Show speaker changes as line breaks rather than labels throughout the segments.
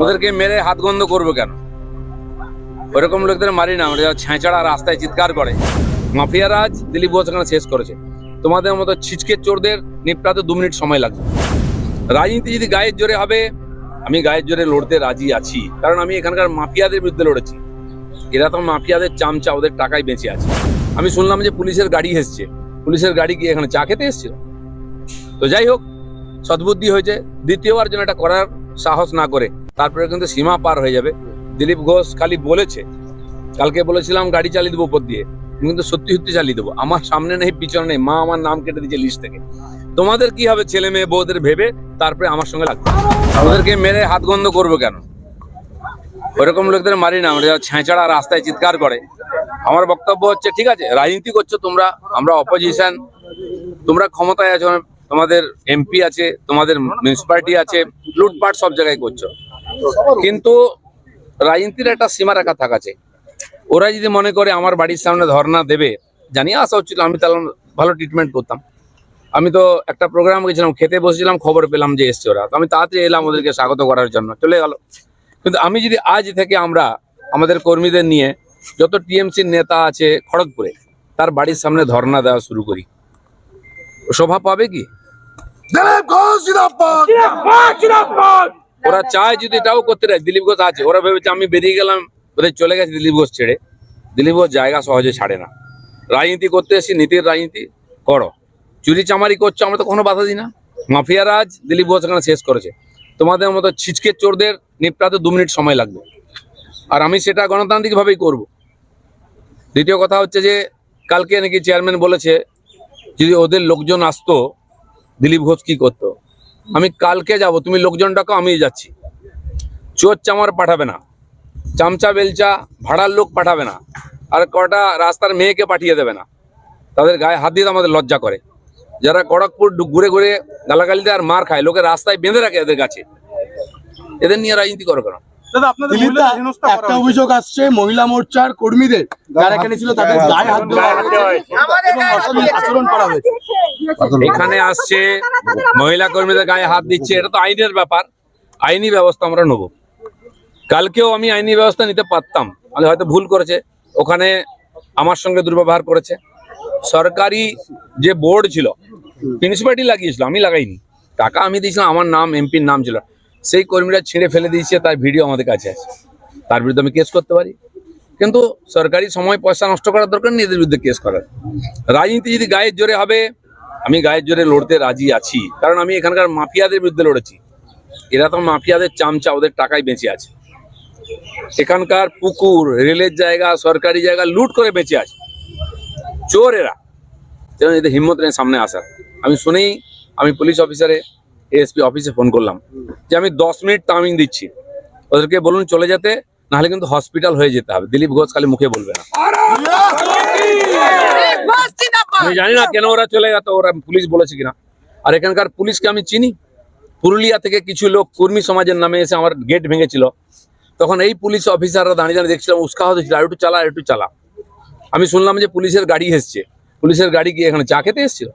ওদেরকে মেরে হাত গন্ধ করব কেন? ওরকম লোকদের মারি না আমরা ছেঁচড়া রাস্তায় চিৎকার করে। মাফিয়া রাজ দিলীপ ঘোষ এখানে শেষ করেছে। তোমাদের মতো ছিচকে চোরদের নিপটাতে দু মিনিট সময় লাগবে। রাজনীতি যদি গায়ের জোরে হবে, আমি গায়ের জোরে লড়তে রাজি আছি। কারণ আমি এখানকার মাফিয়াদের বিরুদ্ধে লড়েছি। এরা তো মাফিয়াদের চামচা, ওদের টাকায় বেঁচে আছে। আমি শুনলাম যে পুলিশের গাড়ি এসছে। পুলিশের গাড়ি কি এখানে চা খেতে এসছিল। তো যাই হোক, সদ্বুদ্ধি হয়েছে। দ্বিতীয়বার যেন এটা করার সাহস না করে। তারপরে কিন্তু সীমা পার হয়ে যাবে। দিলীপ ঘোষ খালি বলেছে, কালকে বলেছিলাম গাড়ি চালিয়ে দেবো উপর দিয়ে। কিন্তু সত্যি সত্যি চালিয়ে দেবো। আমার সামনে নেই, পিছনে নেই, মা আমার নাম কেটে দিয়েছে লিস্ট থেকে। তোমাদের কি হবে ছেলে মেয়ে বউদের ভেবে? তারপরে আমার সঙ্গে লাগবে। ওদেরকে মেরে হাত গন্ধ করব কেন? ওরকম লোকদের মারি না, আমরা ছেঁচড়া রাস্তায় চিৎকার করে। আমার বক্তব্য হচ্ছে, ঠিক আছে, রাজনীতি করছ তোমরা, আমরা অপোজিশন তোমরা ক্ষমতায় আছো, তোমাদের এমপি আছে, তোমাদের মিউনিসিপালিটি আছে, লুটপাট সব জায়গায় করছ। কিন্তু রাজনীতির একটা সীমা রাখা থাকা চাই ওরা যদি মনে করে আমার বাড়ির সামনে ধর্ণা দেবে জানিয়ে আসা হচ্ছিল আমি তাহলে ভালো ট্রিটমেন্ট করতাম। আমি তো একটা প্রোগ্রাম গেছিলাম খেতে বসেছিলাম খবর পেলাম যে এসছে ওরা। তো আমি তাড়াতাড়ি এলাম ওদেরকে স্বাগত করার জন্য চলে গেল। কিন্তু আমি যদি আজ থেকে আমরা আমাদের কর্মীদের নিয়ে যত টিএমসির নেতা আছে খড়গপুরে তার বাড়ির সামনে ধর্ণা দেওয়া শুরু করি। শোভা পাবে কি?
দিলীপ ঘোষ
ওরা চায় যদি এটাও করতে দেয়। দিলীপ ঘোষ আছে। ওরা ভেবেছে আমি বেরিয়ে গেলাম ওদের চলে গেছে দিলীপ ঘোষ ছেড়ে। দিলীপ ঘোষ জায়গা সহজে ছাড়ে না। রাজনীতি করতে এসে নীতির রাজনীতি। করো। চুরি চামারি করছ আমরা তো কোনো বাধা দিই না। মাফিয়া রাজ দিলীপ ঘোষ এখানে শেষ করেছে। তোমাদের মতো ছিচকে চোরদের নিপটাতে দু মিনিট সময় লাগবে। আর আমি সেটা গণতান্ত্রিকভাবেই করব। দ্বিতীয় কথা হচ্ছে যে কালকে নাকি চেয়ারম্যান বলেছে যদি ওদের লোকজন আসতো দিলীপ ঘোষ কি করতো? আমি কালকে যাব, তুমি লোকজন ডাকো আমি যাচ্ছি। চোর চামার পাঠাবে না, চামচা বেলচা ভাড়ার লোক পাঠাবে না, আর কটা রাস্তার মেয়েকে পাঠিয়ে দেবে না। তাদের গায়ে হাত দিয়ে আমাদের লজ্জা করে। যারা কড়কপুর ঘুরে ঘুরে গালাগালিতে আর মার খায়, লোকে রাস্তায় বেঁধে রাখে এদের কাছে। এদের নিয়ে রাজনীতি করো কেন?
একটা অভিযোগ আসছে মহিলা মোর্চার কর্মীদের। যারা এখানে ছিল তাদের গায়ে হাত দেওয়া হয়েছে এবং অশ্লীল আচরণ করা হয়েছে।
এখানে আসছে মহিলা কর্মীদের গায়ে হাত দিচ্ছে এটা তো আইনের ব্যাপার। আইনি ব্যবস্থা আমরা নেব। কালকেও আমি আইনি ব্যবস্থা নিতে পারতাম। আমি হয়তো ভুল করেছে। ওখানে আমার সঙ্গে দুর্ব্যবহার করেছে। সরকারি যে বোর্ড ছিল মিউনিসিপালিটি লাগিয়েছিল আমি লাগাইনি। টাকা আমি দিয়েছিলাম আমার নাম এমপির নাম ছিল। সেই কর্মীরা ছিঁড়ে ফেলে দিয়েছে, তার ভিডিও আমাদের কাছে আছে। তার বিরুদ্ধে আমি কেস করতে পারি। কিন্তু সরকারি সময় পয়সা নষ্ট করার দরকার নেই, এদের বিরুদ্ধে কেস করার। রাজনীতি যদি গায়ের জোরে হবে, আমি গায়ের জোরে লড়তে রাজি আছি। কারণ আমি এখানকার মাফিয়াদের বিরুদ্ধে লড়েছি। এরা তো মাফিয়াদের চামচা, ওদের টাকায় বেঁচে আছে। এখানকার পুকুর, রেলের জায়গা, সরকারি জায়গা লুট করে বেঁচে আছে। চোর এরা। যেন এদের হিম্মত নেই সামনে আসার। আমি শুনেই আমি পুলিশ অফিসারে এএসপি অফিসে ফোন করলাম। যে আমি দশ মিনিট টাইমিং দিচ্ছি। ওদেরকে বলুন চলে যেতে, নাহলে কিন্তু হসপিটাল হয়ে যেতে হবে। দিলীপ ঘোষ খালি মুখে বলবে না। আমি জানি না কেন ওরা চলে গেত ওরা পুলিশ বলেছে কিনা। আর এখানকার পুলিশকে আমি চিনি। পুরুলিয়া থেকে কিছু লোক কর্মী সমাজের নামে এসে আমার গেট ভেঙেছিল। তখন এই পুলিশ অফিসাররা দাঁড়িয়ে দাঁড়িয়ে দেখছিলাম উৎসাহ দিচ্ছিল আর একটু চালা, আর একটু চালা। আমি শুনলাম যে পুলিশের গাড়ি এসছে। পুলিশের গাড়ি কি এখানে চা খেতে এসেছিল।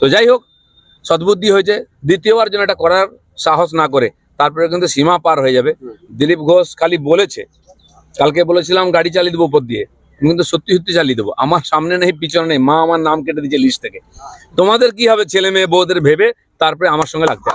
তো যাই হোক সদ্বুদ্ধি হয়েছে, দ্বিতীয়বার যেন এটা করার সাহস না করে, তারপরে কিন্তু সীমা পার হয়ে যাবে। দিলীপ ঘোষ খালি বলেছে, কালকে বলেছিলাম গাড়ি চালিয়ে দেবো উপর দিয়ে কিন্তু সত্যি সত্যি চালিয়ে দেবো। আমার সামনে নেই, পিছনে নেই, মা আমার নাম কেটে দিচ্ছে লিস্ট থেকে। তোমাদের কি হবে, ছেলে মেয়ে, বউদের ভেবে তারপরে আমার সঙ্গে লাগতে